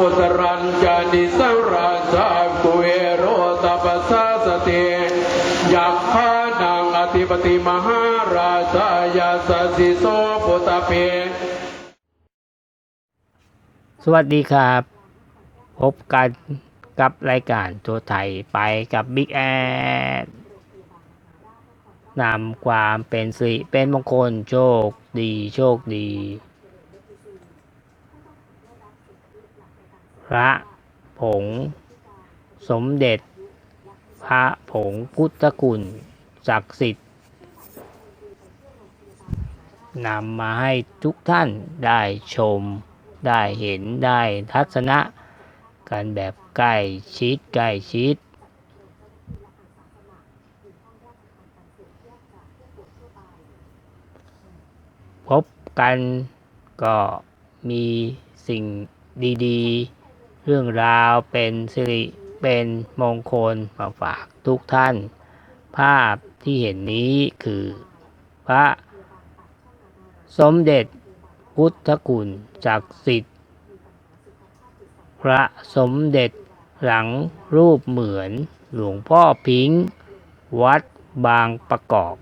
อุตรัญจานิสราชากุเอโรตัปสาสติยักขานังอธิปติมหาราชายาสสิโสปุตตเปสวัสดีครับ พบกันกับรายการตัวไทยไปกับบิ๊กแอดนำความเป็นสิริเป็นมงคลโชคดีโชคดี พระผง สมเด็จ พระผงพุทธคุณศักดิ์สิทธิ์นำมาให้ทุกท่านได้ชม ได้เห็นได้ทัศนะ กันแบบใกล้ชิดใกล้ชิด พบกันก็มีสิ่งดี ๆ เรื่องราวเป็นสิริเป็นมงคลมาฝากทุกท่าน ภาพที่เห็นนี้คือพระสมเด็จพุทธคุณศักสิทธิ์ พระสมเด็จหลังรูปเหมือนหลวงพ่อพิงค์วัดบางประกอบ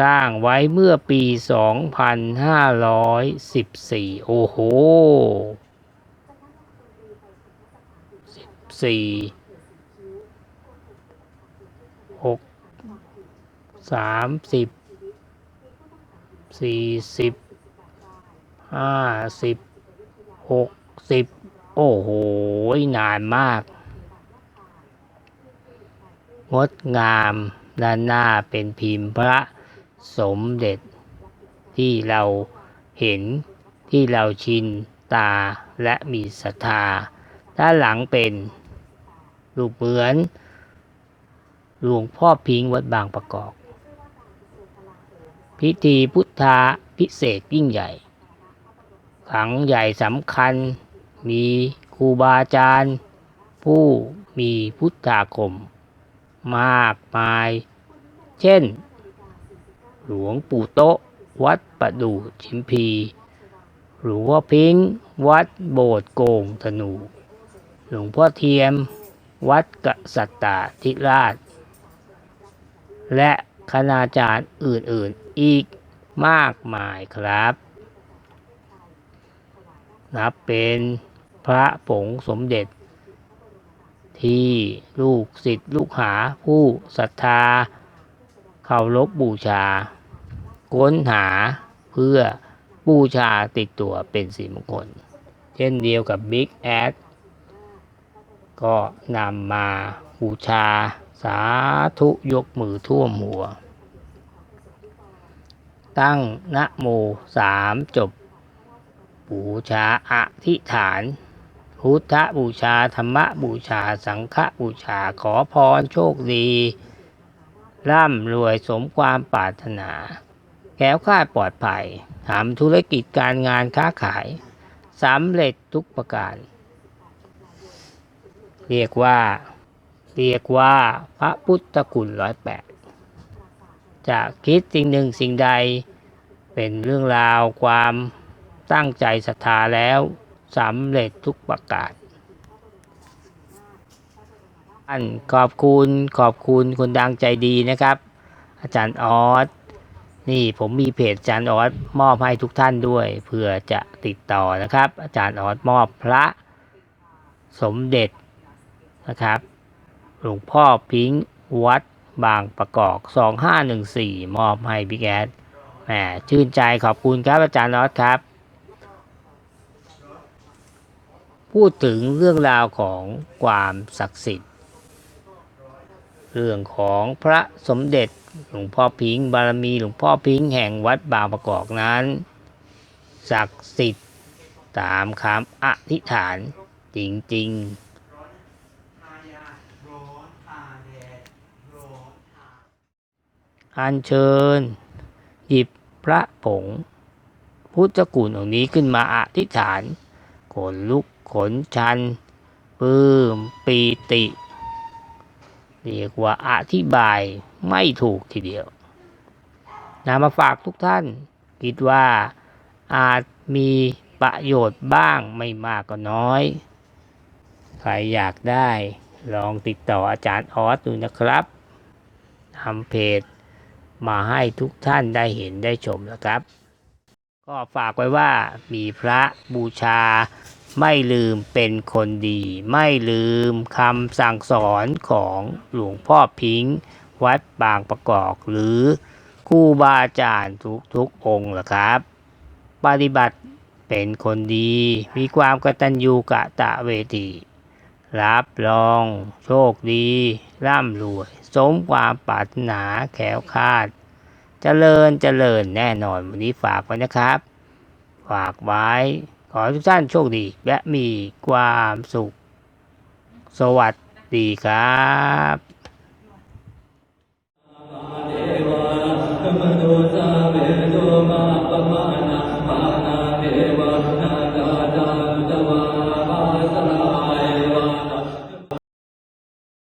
สร้างไว้เมื่อปี 2514 โอ้โห 14 6 30สี่สิบห้าสิบหกสิบโอ้โห นานมาก งดงามด้านหน้าเป็นพิมพ์พระ สมเด็จ ที่เราเห็นที่เราชินตาและมีศรัทธา ด้านหลังเป็นรูปเหมือนหลวงพ่อพิงค์วัดบางประกอบ พิธีพุทธาพิเศษยิ่งใหญ่ครั้งใหญ่สำคัญมีครูบาอาจารย์ ผู้มีพุทธาคม มากมาย เช่น หลวงปู่โตะวัดประดู่ชิมพี หลวงพ่อพิงค์วัดโบสถ์โกงธนู หลวงพ่อเทียม วัดกษัตตาธิราช และคณาจารย์อื่นๆอีกมากมายครับ นับเป็นพระผงสมเด็จ ที่ลูกศิษย์ลูกหาผู้ศรัทธา เคารพบูชา ค้นหาเพื่อบูชาติดตัวเป็นสีมงคล เช่นเดียวกับ Big a d ก็นำมาบูชาสาธุยกมือท่วมหัว ตั้งนะโมสามจบ บูชาอธิษฐาน พุทธบูชาธรรมบูชาสังฆบูชาขอพรโชคดี ร่ำรวยสมความปรารถนาแก้วคลาดปลอดภัยทำธุรกิจการงานค้าขายสำเร็จทุกประการ เรียกว่า เรียกว่าพระพุทธคุณร้อยแปดจะคิดสิ่งหนึ่งสิ่งใด เป็นเรื่องราวความตั้งใจศรัทธาแล้วสำเร็จทุกประการ อันขอบคุณขอบคุณคนดังใจดีนะครับ อาจารย์ออสนี่ผมมีเพจอาจารย์ออสมอบให้ทุกท่านด้วยเพื่อจะติดต่อนะครับ อาจารย์ออสมอบพระสมเด็จนะครับหลวงพ่อพิงค์วัดบางประกอบ2514 มอบให้พี่แกสแหมชื่นใจขอบคุณครับอาจารย์นอตครับ พูดถึงเรื่องราวของความศักดิ์สิทธิ์ เรื่องของพระสมเด็จหลวงพ่อพิงค์บารมีหลวงพ่อพิงค์แห่งวัดบางประกอบนั้นศักดิ์สิทธิ์ตามคำอธิษฐานจริงๆอัญเชิญ หยิบพระผง พุทธกุลองค์นี้ขึ้นมาอธิษฐานขนลุกขนชัน ปื้มปีติ เรียกว่าอธิบายไม่ถูกทีเดียวนำมาฝากทุกท่าน คิดว่าอาจมีประโยชน์บ้างไม่มากก็น้อย ใครอยากได้ลองติดต่ออาจารย์ออสดูนะครับทำเพจมาให้ทุกท่านได้เห็นได้ชมนะครับ ก็ฝากไว้ว่ามีพระบูชา ไม่ลืมเป็นคนดี ไม่ลืมคำสั่งสอนของหลวงพ่อพิงค์วัดบางประกอบหรือครูบาอาจารย์ทุกๆองค์ละครับ ปฏิบัติเป็นคนดี มีความกตัญญูกะตะเวทีรับรอง โชคดี ร่ำรวย สมความปรารถนาแขวคาดเจริญเจริญแน่นอนวันนี้ฝากไว้นะครับ ฝากไว้ ขอให้ทุกท่านโชคดีและมีความสุข สวัสดีครับ